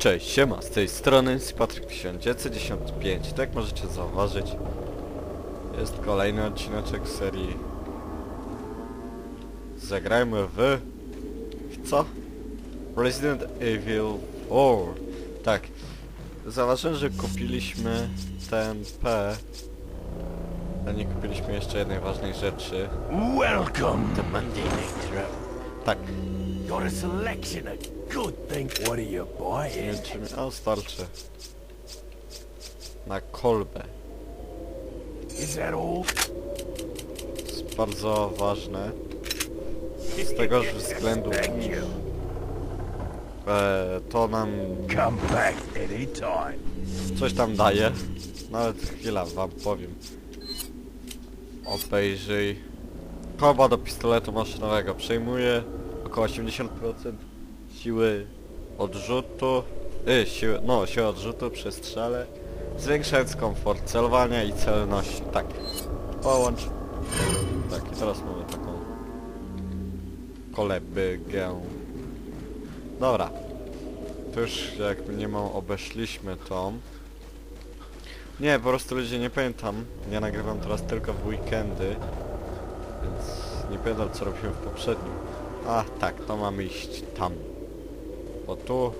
Cześć, siema, z tej strony Patryk 1995 Tak jak możecie zauważyć Jest kolejny odcineczek serii. Zagrajmy w... co? Resident Evil 4 Tak Zauważyłem, że kupiliśmy TMP Ale nie kupiliśmy jeszcze jednej ważnej rzeczy. Welcome! To Monday Night Trap. Tak, Got a selection of good things. What are you buying? czy mi... O, starczy Na kolbę Is that all? jest bardzo ważne z tegoż względu Thank you. e, to nam Come back anytime. coś tam daje nawet chwila wam powiem obejrzyj koba do pistoletu maszynowego. Przejmuje około 80% siły odrzutu y, siły, no siły odrzutu przy strzale zwiększając komfort celowania i celności tak. Połącz. Tak i teraz mamy taką kolebygę. Dobra. To już jak mniemą obeszliśmy tą. Nie, po prostu ludzie nie pamiętam. Ja nagrywam teraz tylko w weekendy. Więc nie pamiętam co robiłem w poprzednim. A tak, to mamy iść tam. Bo tu...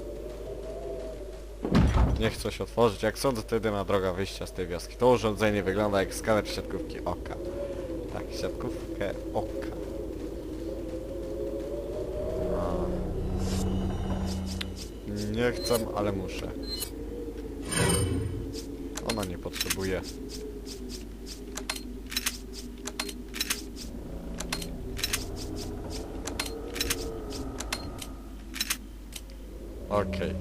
Nie chcę się otworzyć. Jak sądzę, to jedyna droga wyjścia z tej wioski. To urządzenie wygląda jak skaner siatkówki oka. Tak, siatkówkę oka. No. Nie chcę, ale muszę. Ona nie potrzebuje. Okej.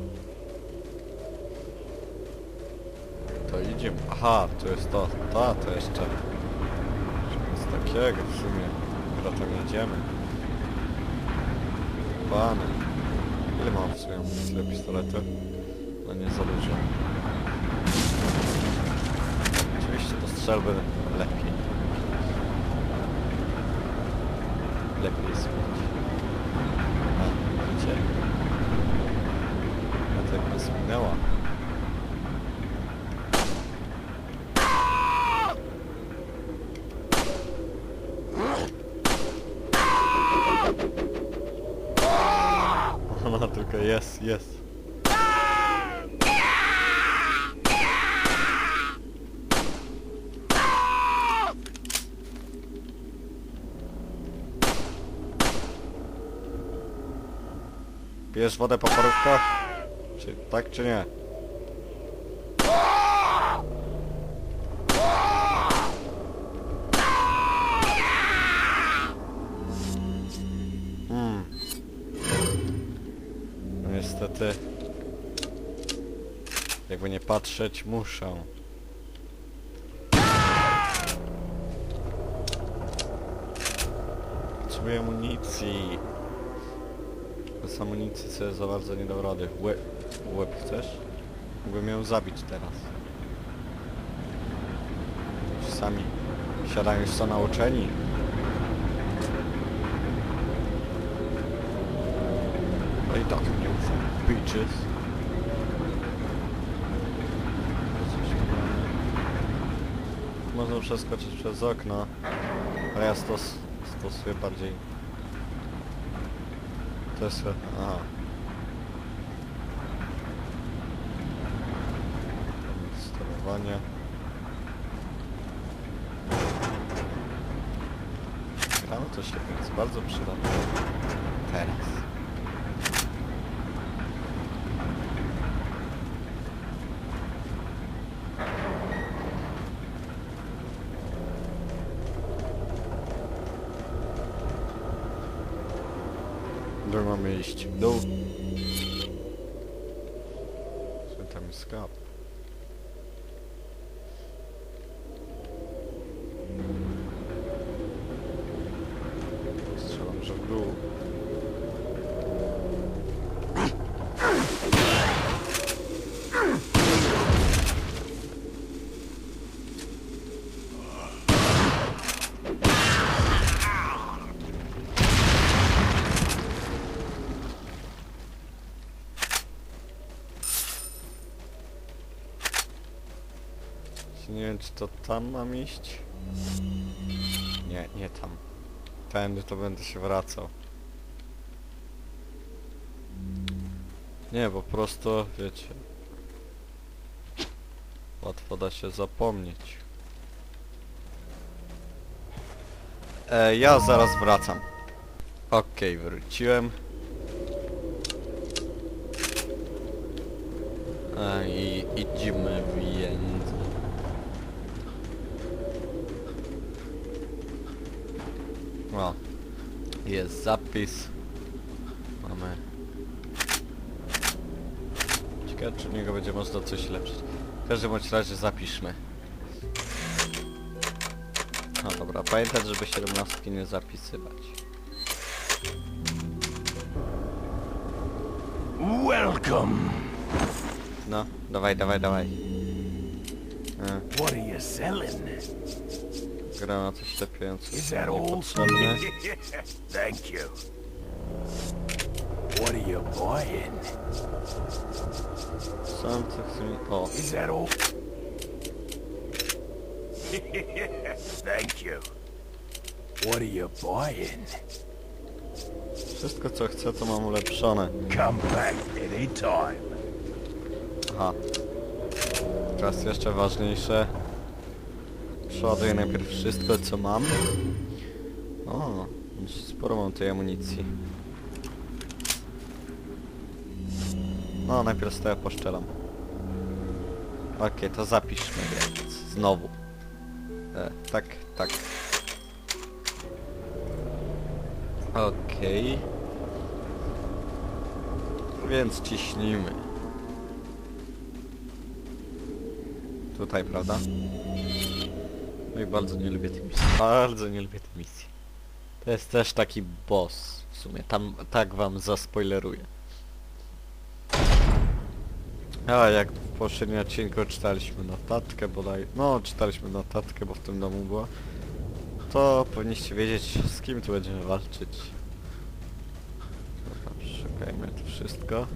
To idziemy. Aha, to jest to. Ta, to jeszcze. Nic takiego w sumie. Chyba tam jedziemy. Pany. Ile mam w sumie tyle pistoletu? No nie za dużo. Oczywiście to strzelby lepiej. Lepiej jest. A? Nas minęła. Ona tylko jest, jest. Pijesz wodę po parówkach? Tak czy nie? Hmm. No niestety. Jakby nie patrzeć, muszę. Potrzebuję amunicji. Bez amunicji sobie za bardzo nie dał rady. Łeb, łeb chcesz? Mógłbym ją zabić teraz. Sami siadają już co nauczeni. No i tak mnie ufam. Bitches. Można przeskoczyć przez okno, ale ja stos, stosuję bardziej to jest... Aha. Sterowanie. Gramy to świetnie, jest bardzo przydatne. Teraz. Gdzie mamy iść? W dół. Co tam jest skap? Strzelam, że w dół. Właśnie nie wiem czy to tam mam iść. Nie, nie tam. Tędy to będę się wracał. Nie, po prostu, wiecie... Łatwo da się zapomnieć. E, ja zaraz wracam. Okej, wróciłem. E, I idziemy więc. O, jest zapis. Mamy. Ciekawe, czy w niego będzie można coś lepszyć. W każdym bądź razie zapiszmy. No dobra, pamiętać, żeby 17 nie zapisywać. Welcome. No, dawaj, dawaj, dawaj. What are you selling? Granat ślepiający Is that all? niepotrzebne. Thank you. What are you buying? Sam co chce mi... O, Is that all? Thank you. What are you buying? wszystko co chcę to mam ulepszone. Come back anytime. Aha. Teraz jeszcze ważniejsze. Przeładuję najpierw wszystko co mam. O, sporo mam tej amunicji. No, najpierw stoję poszczelam. Okej, to zapiszmy więc. Znowu. E, tak, tak. Okej. Więc ciśnijmy. Tutaj, prawda? No i bardzo nie lubię tej misji. Bardzo nie lubię tej misji. To jest też taki boss. W sumie, tam tak wam zaspoileruję. A jak w poprzednim odcinku czytaliśmy notatkę bodaj... No, czytaliśmy notatkę, bo w tym domu była. To powinniście wiedzieć, z kim tu będziemy walczyć. Dobra, szukajmy to wszystko.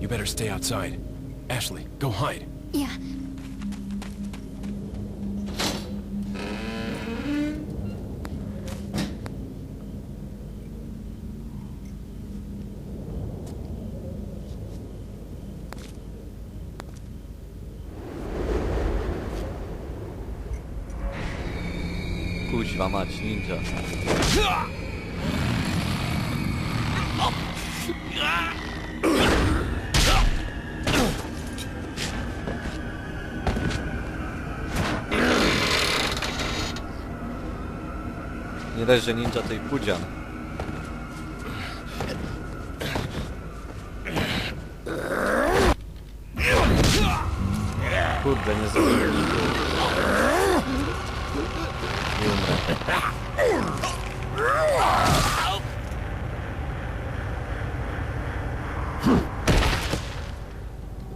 You better stay outside. Ashley, go hide. Yeah. Kuźwa mać, ninja. Dość, że ninja i pudzian. Kurde, nie zrobiłem.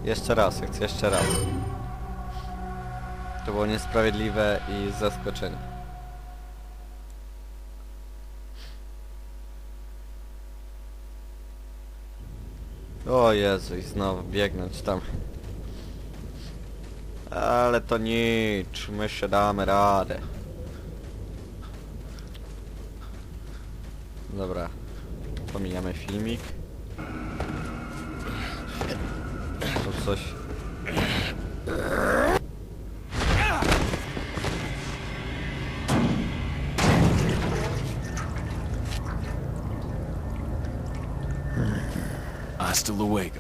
Jeszcze raz, chcę jeszcze raz. To było niesprawiedliwe i zaskoczenie. O Jezu, i znowu biegnąć tam. Ale to nic, my się damy radę. Dobra, pomijamy filmik. To coś... Hasta luego.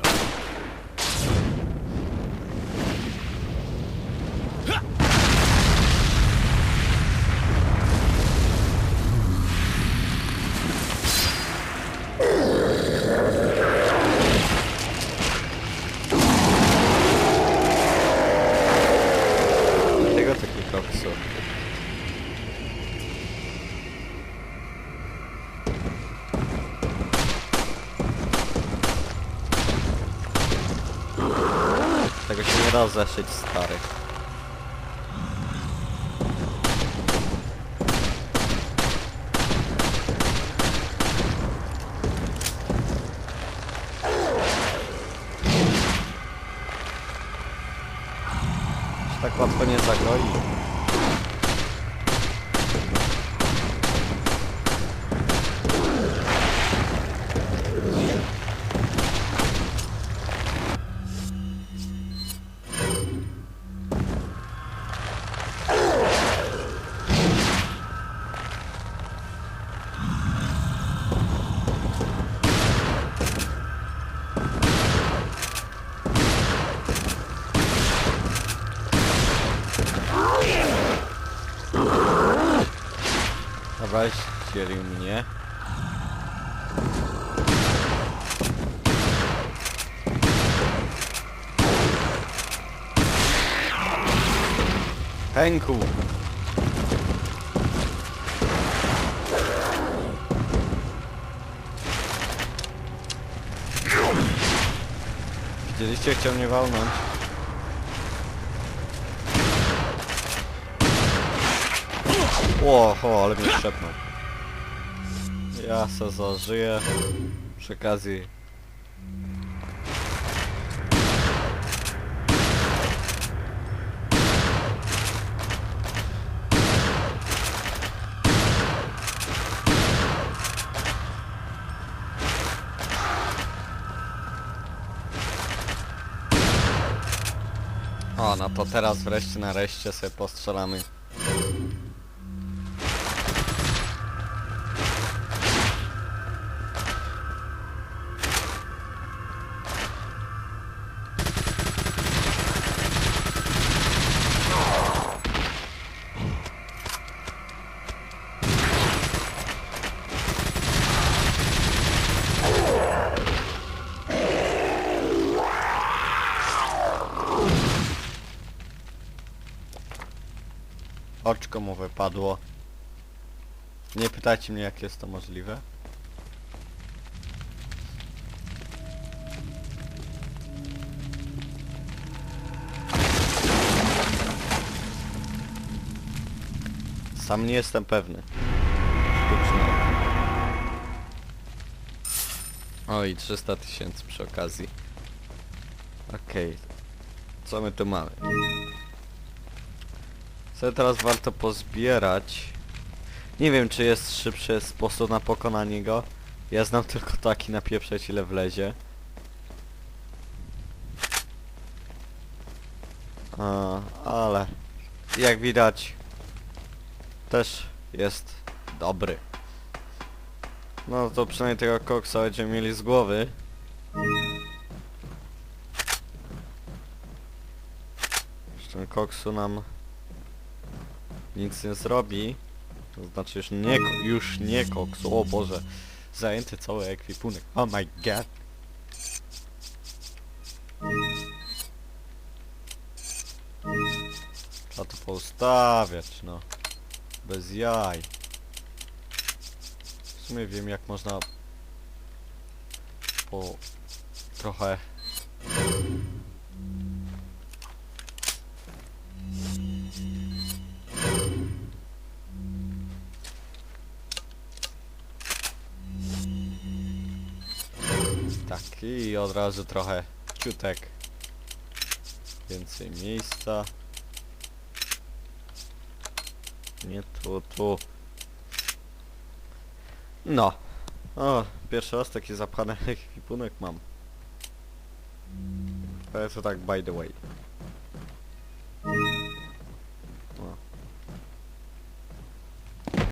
Proza sieć stary. Tak łatwo nie zagoi. Ścielił mnie. Henku! Widzieliście, chciał mnie walnąć. Ło, ale mnie szepnął. Ja se zażyję. Przy okazji... O, no to teraz wreszcie nareszcie sobie postrzelamy. Oczko mu wypadło. Nie pytajcie mnie jak jest to możliwe. Sam nie jestem pewny. Sztuczne. Oj, 300 tysięcy przy okazji. Okej. Co my tu mamy? Co teraz warto pozbierać? Nie wiem, czy jest szybszy sposób na pokonanie go. Ja znam tylko taki napieprzeć ile wlezie. A, ale jak widać też jest dobry. No to przynajmniej tego koksa będziemy mieli z głowy. Jeszcze koksu nam nic nie zrobi. To znaczy już nie, już nie koks. O Boże. Zajęty cały ekwipunek. Oh my god. Trzeba to poustawiać, no. Bez jaj. W sumie wiem jak można po trochę Tak i od razu trochę ciutek. Więcej miejsca. Nie tu, tu. No. O, pierwszy raz taki zapchany ekwipunek mam. To tak by the way